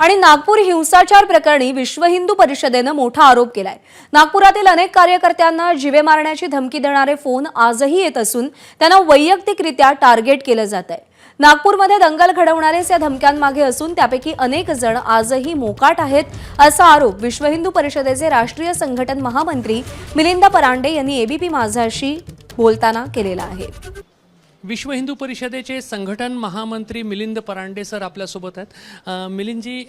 आणि नागपूर हिंसाचार प्रकरणी विश्व हिंदू परिषदेनं मोठा आरोप केलाय. नागपुरातील अनेक कार्यकर्त्यांना जिवे मारण्याची धमकी देणारे फोन आजही येत असून त्यांना वैयक्तिकरित्या टार्गेट केलं जात आहे नागपूरमध्ये दंगल घडवणारेच या धमक्यांमागे असून त्यापैकी अनेक जण आजही मोकाट आहेत असा आरोप विश्व हिंदू परिषदेचे राष्ट्रीय संघटन महामंत्री मिलिंद परांडे यांनी एबीपी माझाशी बोलताना केलेला आहे. विश्व हिंदू परिषदेचे संघटन महामंत्री मिलिंद परांडे सर आपल्यासोबत आहेत. मिलिंदजी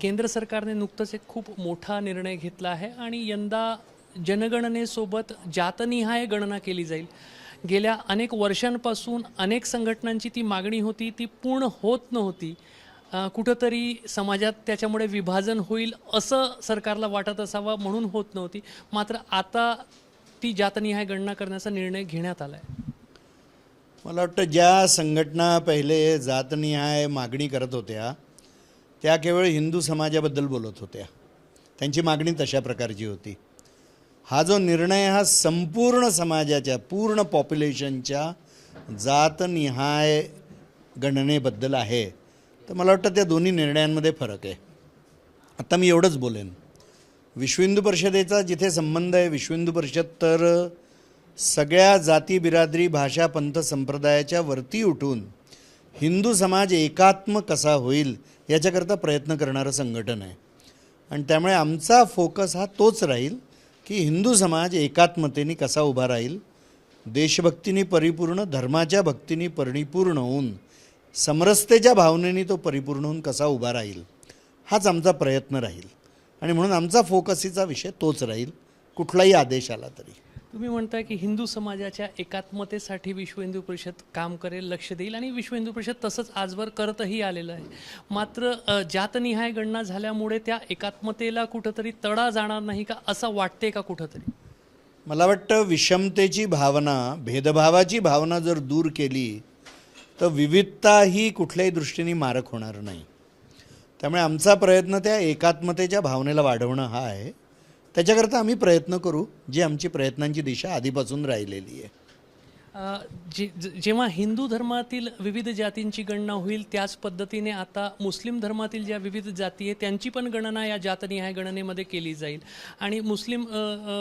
केंद्र सरकारने नुकतंच एक खूप मोठा निर्णय घेतला आहे आणि यंदा जनगणनेसोबत जातनिहाय गणना केली जाईल. गेल्या अनेक वर्षांपासून अनेक संघटनांची ती मागणी होती ती पूर्ण होत नव्हती. कुठंतरी समाजात त्याच्यामुळे विभाजन होईल असं सरकारला वाटत असावं म्हणून होत नव्हती. मात्र आता ती जातनिहाय गणना करण्याचा निर्णय घेण्यात आला आहे मला वाटतं ज्या संघटना पहिले जातनिहाय मागणी करत होत्या त्या केवळ हिंदू समाजाबद्दल बोलत होत्या. त्यांची मागणी तशा प्रकारची होती. हा जो निर्णय हा संपूर्ण समाजाच्या पूर्ण पॉप्युलेशनच्या जातनिहाय गणनेबद्दल आहे तर मला वाटतं त्या दोन्ही निर्णयांमध्ये फरक आहे. आता मी एवढंच बोलेन. विश्व हिंदू परिषदेचा जिथे संबंध आहे विश्व हिंदू परिषद तर सगळ्या जाती बिरादरी भाषा पंथ संप्रदायाच्या वरती उठून हिंदू समाज एकात्म कसा होईल याच्याकरता प्रयत्न करणारं संघटन आहे. आणि त्यामुळे आमचा फोकस हा तोच राहील की हिंदू समाज एकात्मतेने कसा उभा राहील देशभक्तीने परिपूर्ण धर्माच्या भक्तीने परिपूर्ण होऊन समरसतेच्या भावनेने तो परिपूर्ण होऊन कसा उभा राहील हाच आमचा प्रयत्न राहील. आणि म्हणून आमचा फोकसीचा विषय तोच राहील कुठलाही आदेश आला तरी. तुम्ही म्हणताय की हिंदू समाजाच्या एकात्मतेसाठी विश्व हिंदू परिषद काम करेल लक्ष देईल आणि विश्व हिंदू परिषद तसंच आजवर करतही आलेलं आहे. मात्र जातनिहाय गणना झाल्यामुळे त्या एकात्मतेला कुठंतरी तडा जाणार नाही का असं वाटते का कुठंतरी? मला वाटतं विषमतेची भावना भेदभावाची भावना जर दूर केली तर विविधता ही कुठल्याही दृष्टीने मारक होणार नाही. त्यामुळे आमचा प्रयत्न त्या एकात्मतेच्या भावनेला वाढवणं हा आहे. त्याच्याकरता आम्ही प्रयत्न करू जी आमची प्रयत्नांची दिशा आधीपासून राहिलेली आहे. जे जेव्हा हिंदू धर्मातील विविध जातींची गणना होईल त्याच पद्धतीने आता मुस्लिम धर्मातील ज्या विविध जाती आहेत त्यांची पण गणना या जातनिहाय गणनेमध्ये केली जाईल. आणि मुस्लिम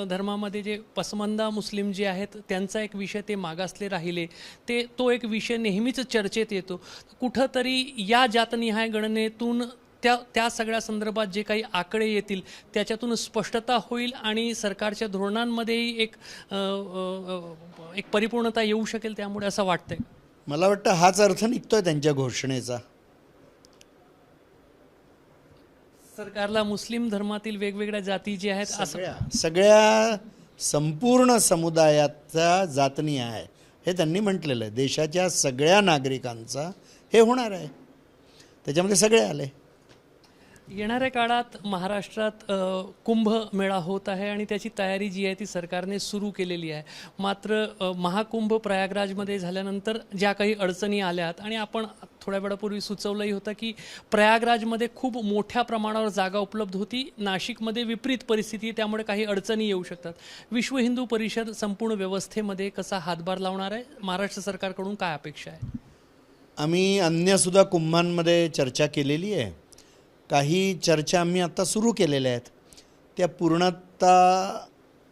धर्मामध्ये जे पसमंदा मुस्लिम जे आहेत त्यांचा एक विषय ते मागासले राहिले. ते तो एक विषय नेहमीच चर्चेत येतो. कुठंतरी या जातनिहाय गणनेतून त्या त्या सगळ्या संदर्भात जे काही आकडे येतील त्याच्यातून स्पष्टता होईल आणि सरकारच्या धोरणांमध्येही एक अ, अ, एक परिपूर्णता येऊ शकेल त्यामुळे असं वाटतंय. मला वाटतं हाच अर्थ निघतोय त्यांच्या घोषणेचा. सरकारला मुस्लिम धर्मातील वेगवेगळ्या जाती जे आहेत सगळ्या संपूर्ण समुदायाचा जातनी आहे. हे त्यांनी म्हटलेलं आहे. देशाच्या सगळ्या नागरिकांचा हे होणार आहे. त्याच्यामध्ये सगळे आले. येणाऱ्या काळात महाराष्ट्रात कुंभ मेळा होत आहे आणि त्याची तयारी जी आहे ती सरकारने सुरू केलेली आहे. मात्र महाकुंभ प्रयागराजमध्ये झाल्यानंतर ज्या काही अडचणी आल्यात आणि आपण थोड्या वेळापूर्वी सुचवलंही होतं की प्रयागराजमध्ये खूप मोठ्या प्रमाणावर जागा उपलब्ध होती. नाशिकमध्ये विपरीत परिस्थिती त्यामुळे काही अडचणी येऊ शकतात. विश्व हिंदू परिषद संपूर्ण व्यवस्थेमध्ये कसा हातभार लावणार आहे? महाराष्ट्र सरकारकडून काय अपेक्षा आहे? आम्ही अन्यसुद्धा कुंभांमध्ये चर्चा केलेली आहे. काही चर्चा आम्ही आत्ता सुरू केलेल्या आहेत. त्या पूर्णता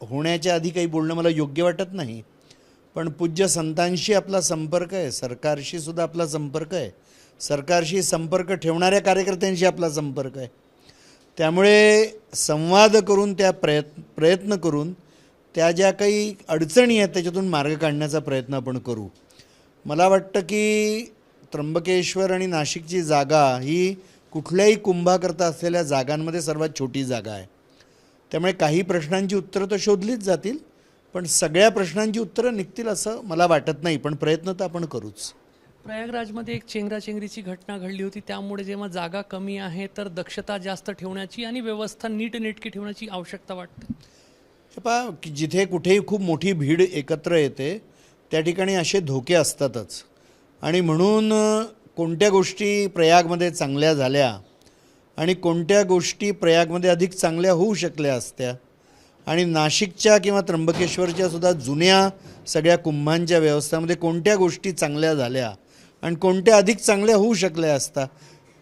होण्याच्या आधी काही बोलणं मला योग्य वाटत नाही. पण पूज्य संतांशी आपला संपर्क आहे सरकारशी सुद्धा आपला संपर्क आहे. सरकारशी संपर्क ठेवणाऱ्या कार्यकर्त्यांशी आपला संपर्क आहे. त्यामुळे संवाद करून त्या प्रयत्न प्रयत्न करून त्या ज्या काही अडचणी आहेत त्याच्यातून मार्ग काढण्याचा प्रयत्न आपण करू. मला वाटतं की त्र्यंबकेश्वर आणि नाशिकची जागा ही कुठल्याही कुंभाकरता असलेल्या जागांमध्ये सर्वात छोटी जागा आहे. त्यामुळे काही प्रश्नांची उत्तरं तर शोधलीच जातील पण सगळ्या प्रश्नांची उत्तरं निघतील असं मला वाटत नाही पण प्रयत्न तर आपण करूच. प्रयागराजमध्ये एक चेंगराचेंगरीची घटना घडली होती. त्यामुळे जेव्हा जागा कमी आहे तर दक्षता जास्त ठेवण्याची आणि व्यवस्था नीटनेटकी ठेवण्याची आवश्यकता वाटते. पहा की जिथे कुठेही खूप मोठी भीड एकत्र येते त्या ठिकाणी असे धोके असतातच. आणि म्हणून कोणत्या गोष्टी प्रयागमध्ये चांगल्या झाल्या आणि कोणत्या गोष्टी प्रयागमध्ये अधिक चांगल्या होऊ शकल्या असत्या? आणि नाशिकच्या किंवा त्र्यंबकेश्वरच्या सुद्धा जुन्या सगळ्या कुंभांच्या व्यवस्थामध्ये कोणत्या गोष्टी चांगल्या झाल्या आणि कोणत्या अधिक चांगल्या होऊ शकल्या असता?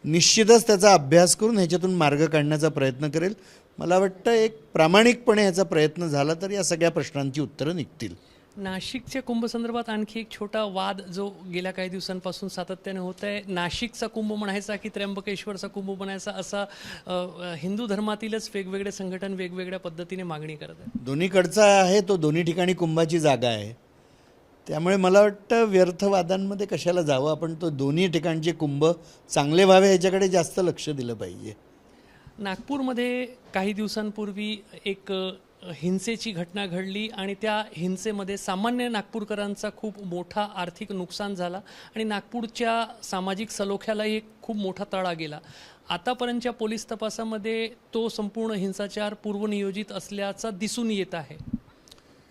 निश्चितच त्याचा अभ्यास करून ह्याच्यातून मार्ग काढण्याचा प्रयत्न करेल. मला वाटतं एक प्रामाणिकपणे ह्याचा प्रयत्न झाला तर या सगळ्या प्रश्नांची उत्तरं निघतील. नाशिकच्या कुंभसंदर्भात आणखी एक छोटा वाद जो गेल्या काही दिवसांपासून सातत्याने होत आहे नाशिकचा कुंभ म्हणायचा की त्र्यंबकेश्वरचा कुंभ म्हणायचा असा अ, हिंदू धर्मातीलच वेगवेगळे संघटन वेगवेगळ्या पद्धतीने मागणी करत आहे दोन्हीकडचा आहे तो दोन्ही ठिकाणी कुंभाची जागा आहे. त्यामुळे मला वाटतं व्यर्थ वादांमध्ये कशाला जावं? आपण तो दोन्ही ठिकाणचे कुंभ चांगले व्हावे ह्याच्याकडे जास्त लक्ष दिलं पाहिजे. नागपूरमध्ये काही दिवसांपूर्वी एक अ, हिंसेची घटना घडली आणि त्या हिंसेमध्ये सामान्य नागपूरकरांचा खूप मोठा आर्थिक नुकसान झाला आणि नागपूरच्या सामाजिक सलोख्यालाही एक खूप मोठा तळा गेला. आतापर्यंतच्या पोलीस तपासामध्ये तो संपूर्ण हिंसाचार पूर्वनियोजित असल्याचा दिसून येत आहे.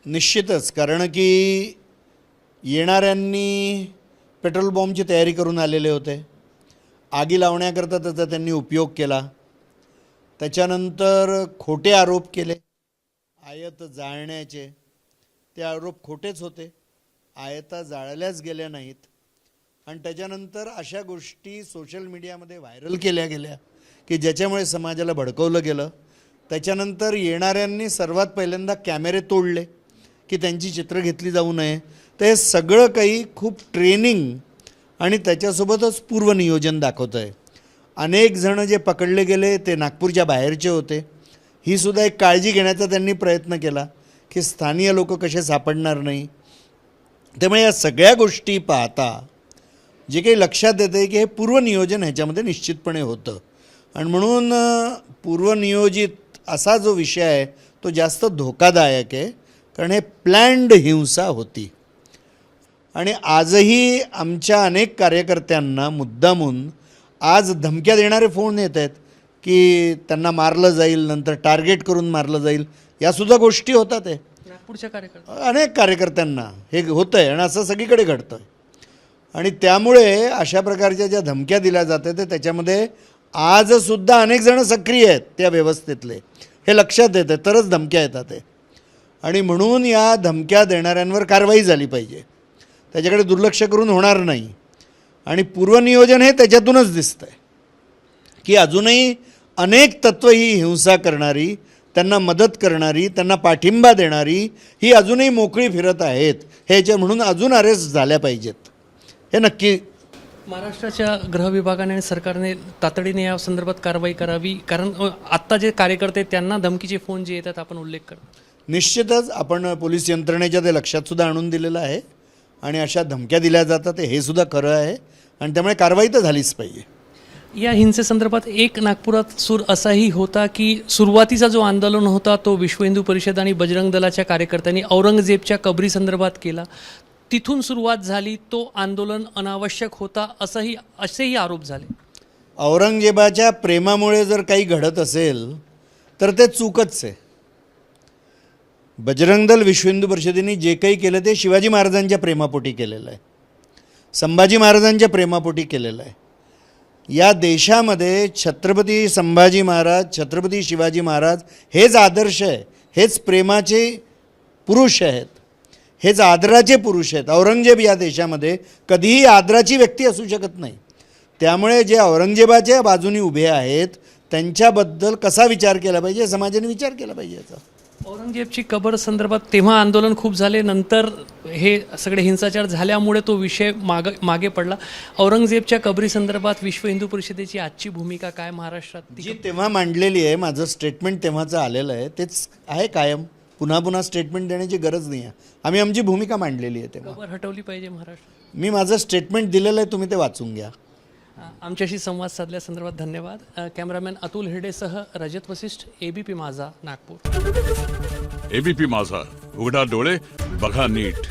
निश्चितच कारण की येणाऱ्यांनी पेट्रोल बॉम्बची तयारी करून आलेले होते. आगी लावण्याकरता त्याचा त्यांनी उपयोग केला. त्याच्यानंतर खोटे आरोप केले. आयत जाळण्याचे ते आरोप खोटेच होते. आयता जाळल्याच गेल्या नाहीत. आणि त्याच्यानंतर अशा गोष्टी सोशल मीडियामध्ये व्हायरल केल्या गेल्या की ज्याच्यामुळे समाजाला भडकवलं गेलं. त्याच्यानंतर येणाऱ्यांनी सर्वात पहिल्यांदा कॅमेरे तोडले की त्यांची चित्र घेतली जाऊ नये. तर हे सगळं काही खूप ट्रेनिंग आणि त्याच्यासोबतच पूर्वनियोजन दाखवतं आहे अनेक जणं जे पकडले गेले ते नागपूरच्या बाहेरचे होते. ही सुद्धा एक काळजी घेण्याचा त्यांनी प्रयत्न केला की स्थानीय लोक कसे सापडणार नाही. त्यामुळे या सगळ्या गोष्टी पाहता जे काही लक्षात येतं आहे की हे पूर्वनियोजन ह्याच्यामध्ये निश्चितपणे होतं. आणि म्हणून पूर्वनियोजित असा जो विषय आहे तो जास्त धोकादायक आहे कारण हे प्लॅन्ड हिंसा होती. आणि आजही आमच्या अनेक कार्यकर्त्यांना मुद्दामून आज धमक्या देणारे फोन येत आहेत. की त्यांना मारलं जाईल नंतर टार्गेट करून मारलं जाईल यासुद्धा गोष्टी होतात आहे नागपूरच्या कार्यकर्ते अनेक कार्यकर्त्यांना हे होतं आहे आणि असं सगळीकडे घडतं आहे आणि त्यामुळे अशा प्रकारच्या ज्या धमक्या दिल्या जातात ते त्याच्यामध्ये आजसुद्धा अनेक जण सक्रिय आहेत त्या व्यवस्थेतले. हे लक्षात येतं तरच धमक्या येतात ते आणि म्हणून या धमक्या देणाऱ्यांवर कारवाई झाली पाहिजे. त्याच्याकडे दुर्लक्ष करून होणार नाही. आणि पूर्वनियोजन हे त्याच्यातूनच दिसतं आहे की अजूनही अनेक तत्त्व ही हिंसा करणारी त्यांना मदत करणारी त्यांना पाठिंबा देणारी ही अजूनही मोकळी फिरत आहेत. ह्याच्या म्हणून अजून अरेस्ट झाल्या पाहिजेत. हे नक्की महाराष्ट्राच्या गृह विभागाने आणि सरकारने तातडीने या संदर्भात कारवाई करावी. कारण आत्ता जे कार्यकर्ते त्यांना धमकीचे फोन जे येतात आपण उल्लेख करतो. निश्चितच आपण पोलीस यंत्रणेच्या ते लक्षात सुद्धा आणून दिलेलं आहे आणि अशा धमक्या दिल्या जातात हे सुद्धा खरं आहे. आणि त्यामुळे कारवाई तर झालीच पाहिजे. या हिंसेसंदर्भात एक नागपुरात सूर असाही होता की सुरुवातीचा जो आंदोलन होता तो विश्व हिंदू परिषद आणि बजरंग दलाच्या कार्यकर्त्यांनी औरंगजेबच्या कबरी संदर्भात केला. तिथून सुरुवात झाली तो आंदोलन अनावश्यक होता असंही असेही आरोप झाले. औरंगजेबाच्या प्रेमामुळे जर काही घडत असेल तर ते चूकच आहे. बजरंग दल विश्व हिंदू परिषदेने जे काही केलं ते शिवाजी महाराजांच्या प्रेमापोटी केलेलं आहे. संभाजी महाराजांच्या प्रेमापोटी केलेलं आहे. या देशामध्ये छत्रपती संभाजी महाराज छत्रपती शिवाजी महाराज हेच आदर्श आहे हेच प्रेमाचे पुरुष आहेत हेच आदराचे पुरुष आहेत. औरंगजेब या देशामध्ये कधीही आदराची व्यक्ती असू शकत नाही. त्यामुळे जे औरंगजेबाच्या बाजूनी उभे आहेत त्यांच्याबद्दल कसा विचार केला पाहिजे? समाजाने विचार केला पाहिजे याचा. औरंगजेबची कबर संदर्भात तेव्हा आंदोलन खूप झाले नंतर हे सगळे हिंसाचार झाल्यामुळे तो विषय माग मागे पडला. औरंगजेबच्या कबरी संदर्भात विश्व हिंदू परिषदेची आजची भूमिका काय? महाराष्ट्रात जी तेव्हा मांडलेली आहे माझं स्टेटमेंट तेव्हाचं आलेलं आहे तेच आहे कायम. पुन्हा पुन्हा स्टेटमेंट देण्याची गरज नाही आहे. आम्ही आमची भूमिका मांडलेली आहे तेव्हा. हटवली पाहिजे महाराष्ट्रात. मी माझं स्टेटमेंट दिलेलं आहे तुम्ही ते वाचून घ्या. आमच्याशी संवाद साधल्यासंदर्भात धन्यवाद. कॅमेरामॅन अतुल हिरडेसह रजत वसिष्ठ एबीपी माझा नागपूर. एबीपी माझा उघडा डोळे बघा नीट.